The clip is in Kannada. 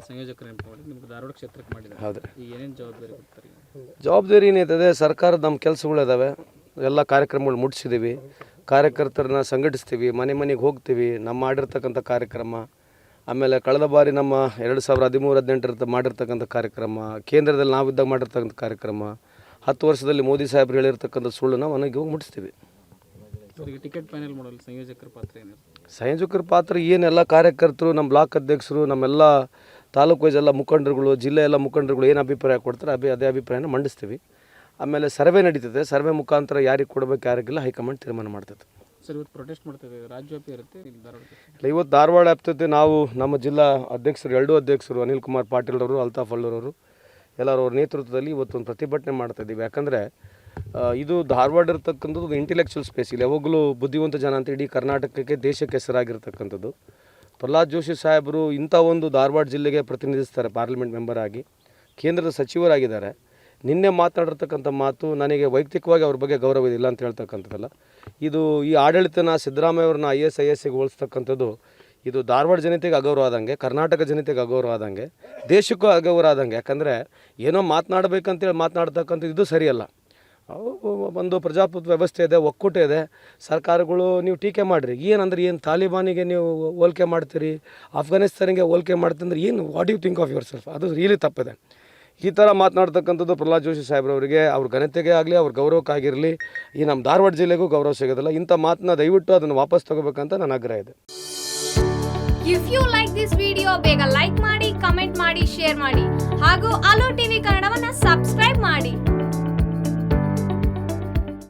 ಸಂಯೋಜಕರು ಸಂಯೋಜಕರ ಮಾಡಿ ನಿಮ್ಗೆ ಧಾರವಾಡ ಕ್ಷೇತ್ರಕ್ಕೆ ಮಾಡಿದ್ದಾರೆ. ಹೌದು. ಈಗ ಏನೇನು ಜವಾಬ್ದಾರಿ ಕೊಡ್ತಾರೆ ಜವಾಬ್ದಾರಿ ಏನೈತದೆ ಸರ್ಕಾರದ ನಮ್ಮ ಕೆಲಸಗಳಿದಾವೆ. ಎಲ್ಲ ಕಾರ್ಯಕ್ರಮಗಳು ಮುಟ್ಟಿಸಿದ್ದೀವಿ ಕಾರ್ಯಕರ್ತರನ್ನ ಸಂಘಟಿಸ್ತೀವಿ ಮನೆ ಮನೆಗೆ ಹೋಗ್ತೀವಿ. ನಮ್ಮ ಮಾಡಿರ್ತಕ್ಕಂಥ ಕಾರ್ಯಕ್ರಮ ಆಮೇಲೆ ಕಳೆದ ಬಾರಿ ನಮ್ಮ ಎರಡು ಸಾವಿರದ ಹದಿಮೂರು ಹದಿನೆಂಟರ ಮಾಡಿರ್ತಕ್ಕಂಥ ಕಾರ್ಯಕ್ರಮ ಕೇಂದ್ರದಲ್ಲಿ ನಾವಿದ್ದಾಗ ಮಾಡಿರ್ತಕ್ಕಂಥ ಕಾರ್ಯಕ್ರಮ ಹತ್ತು ವರ್ಷದಲ್ಲಿ ಮೋದಿ ಸಾಹೇಬ್ರು ಹೇಳಿರ್ತಕ್ಕಂಥ ಸುಳ್ಳನ್ನ ಮನೆಗೆ ಹೋಗಿ ಮುಟ್ಟಿಸ್ತೀವಿ ಟಿಕೆಟ್ ಫೈನಲ್ ಮಾಡಲು ಸಂಯೋಜಕರ ಪಾತ್ರ ಏನು ಸಂಯೋಜಕರ ಪಾತ್ರ ಏನೆಲ್ಲ ಕಾರ್ಯಕರ್ತರು ನಮ್ಮ ಬ್ಲಾಕ್ ಅಧ್ಯಕ್ಷರು ನಮ್ಮೆಲ್ಲ ತಾಲೂಕು ವೈಸ್ ಎಲ್ಲ ಮುಖಂಡರುಗಳು ಜಿಲ್ಲೆ ಎಲ್ಲ ಮುಖಂಡರುಗಳು ಏನು ಅಭಿಪ್ರಾಯ ಕೊಡ್ತಾರೆ ಅಭಿ ಅದೇ ಅಭಿಪ್ರಾಯನ ಮಂಡಿಸ್ತೀವಿ. ಆಮೇಲೆ ಸರ್ವೆ ನಡೀತದೆ ಸರ್ವೆ ಮುಖಾಂತರ ಯಾರಿಗೆ ಕೊಡಬೇಕು ಯಾರಿಗಿಲ್ಲ ಹೈಕಮಾಂಡ್ ತೀರ್ಮಾನ ಮಾಡ್ತದೆ. ಸರ್ ಇವತ್ತು ಪ್ರೊಟೆಸ್ಟ್ ಮಾಡ್ತೇವೆ ರಾಜ್ಯವ್ಯಾಪಿ ಇರುತ್ತೆ ಇಲ್ಲಿ ಇವತ್ತು ಧಾರವಾಡ ಆಗ್ತದೆ ನಾವು ನಮ್ಮ ಜಿಲ್ಲಾ ಅಧ್ಯಕ್ಷರು ಎರಡೂ ಅಧ್ಯಕ್ಷರು ಅನಿಲ್ ಕುಮಾರ್ ಪಾಟೀಲ್ರವರು ಅಲ್ತಾಫ್ ಅಲ್ಲೂರವರು ಎಲ್ಲರೂ ಅವ್ರ ನೇತೃತ್ವದಲ್ಲಿ ಇವತ್ತು ಒಂದು ಪ್ರತಿಭಟನೆ ಮಾಡ್ತಾ ಇದ್ದೀವಿ. ಯಾಕಂದರೆ ಇದು ಧಾರವಾಡ ಇರತಕ್ಕಂಥದ್ದು ಒಂದು ಇಂಟೆಲೆಕ್ಚುವಲ್ ಸ್ಪೇಸ್ ಇಲ್ಲಿ ಯಾವಾಗಲೂ ಬುದ್ಧಿವಂತ ಜನ ಅಂತ ಇಡೀ ಕರ್ನಾಟಕಕ್ಕೆ ದೇಶಕ್ಕೆ ಹೆಸರಾಗಿರ್ತಕ್ಕಂಥದ್ದು. ಪ್ರಹ್ಲಾದ್ ಜೋಶಿ ಸಾಹೇಬರು ಇಂಥ ಒಂದು ಧಾರವಾಡ ಜಿಲ್ಲೆಗೆ ಪ್ರತಿನಿಧಿಸ್ತಾರೆ ಪಾರ್ಲಿಮೆಂಟ್ ಮೆಂಬರ್ ಆಗಿ, ಕೇಂದ್ರದ ಸಚಿವರಾಗಿದ್ದಾರೆ. ನಿನ್ನೆ ಮಾತನಾಡಿರ್ತಕ್ಕಂಥ ಮಾತು ನನಗೆ ವೈಯಕ್ತಿಕವಾಗಿ ಅವ್ರ ಬಗ್ಗೆ ಗೌರವ ಇಲ್ಲ ಅಂತ ಹೇಳ್ತಕ್ಕಂಥದ್ದಲ್ಲ. ಇದು ಈ ಆಡಳಿತನ ಸಿದ್ದರಾಮಯ್ಯ ಅವ್ರನ್ನ ಐ ಎಸ್ ಐ ಎಸ್ ಸಿಗೆ ಹೋಲಿಸ್ತಕ್ಕಂಥದ್ದು, ಇದು ಧಾರವಾಡ ಜನತೆಗೆ ಅಗೌರವ ಆದಂಗೆ, ಕರ್ನಾಟಕ ಜನತೆಗೆ ಅಗೌರವ ಆದಂಗೆ, ದೇಶಕ್ಕೂ ಅಗೌರವ ಆದಂಗೆ. ಯಾಕಂದರೆ ಏನೋ ಮಾತನಾಡಬೇಕಂತೇಳಿ ಮಾತನಾಡ್ತಕ್ಕಂಥದ್ದು ಇದು ಸರಿಯಲ್ಲ. ಒಂದು ಪ್ರಜಾಪ್ರಭುತ್ವ ವ್ಯವಸ್ಥೆ ಇದೆ, ಒಕ್ಕೂಟ ಇದೆ. ಸರ್ಕಾರಗಳು ನೀವು ಟೀಕೆ ಮಾಡಿರಿ. ಏನಂದ್ರೆ ಏನು ತಾಲಿಬಾನಿಗೆ ನೀವು ಹೋಲಿಕೆ ಮಾಡ್ತೀರಿ ಅಫ್ಘಾನಿಸ್ತಾನಿಗೆ ಹೋಲಿಕೆ ಮಾಡ್ತಂದ್ರೆ ಏನು what you think of yourself ಅದು ರಿಯಲಿ ತಪ್ಪಿದೆ. ಈ ಥರ ಮಾತನಾಡ್ತಕ್ಕಂಥದ್ದು ಪ್ರಹ್ಲಾದ್ ಜೋಶಿ ಸಾಹೇಬ್ರವರಿಗೆ, ಅವ್ರ ಘನತೆಗೆ ಆಗಲಿ, ಅವ್ರ ಗೌರವಕ್ಕಾಗಿರಲಿ ಈ ನಮ್ಮ ಧಾರವಾಡ ಜಿಲ್ಲೆಗೂ ಗೌರವ ಸಿಗೋದಿಲ್ಲ. ಇಂಥ ಮಾತನ್ನ ದಯವಿಟ್ಟು ಅದನ್ನು ವಾಪಸ್ ತಗೋಬೇಕಂತ ನನ್ನ ಆಗ್ರಹ ಇದೆ. If you like this video ಬೇಗ ಲೈಕ್ ಮಾಡಿ ಕಮೆಂಟ್ ಮಾಡಿ ಶೇರ್ ಮಾಡಿ. ಹಾಗೂ ಅಲೋ ಟಿವಿ ಕನ್ನಡವನ್ನ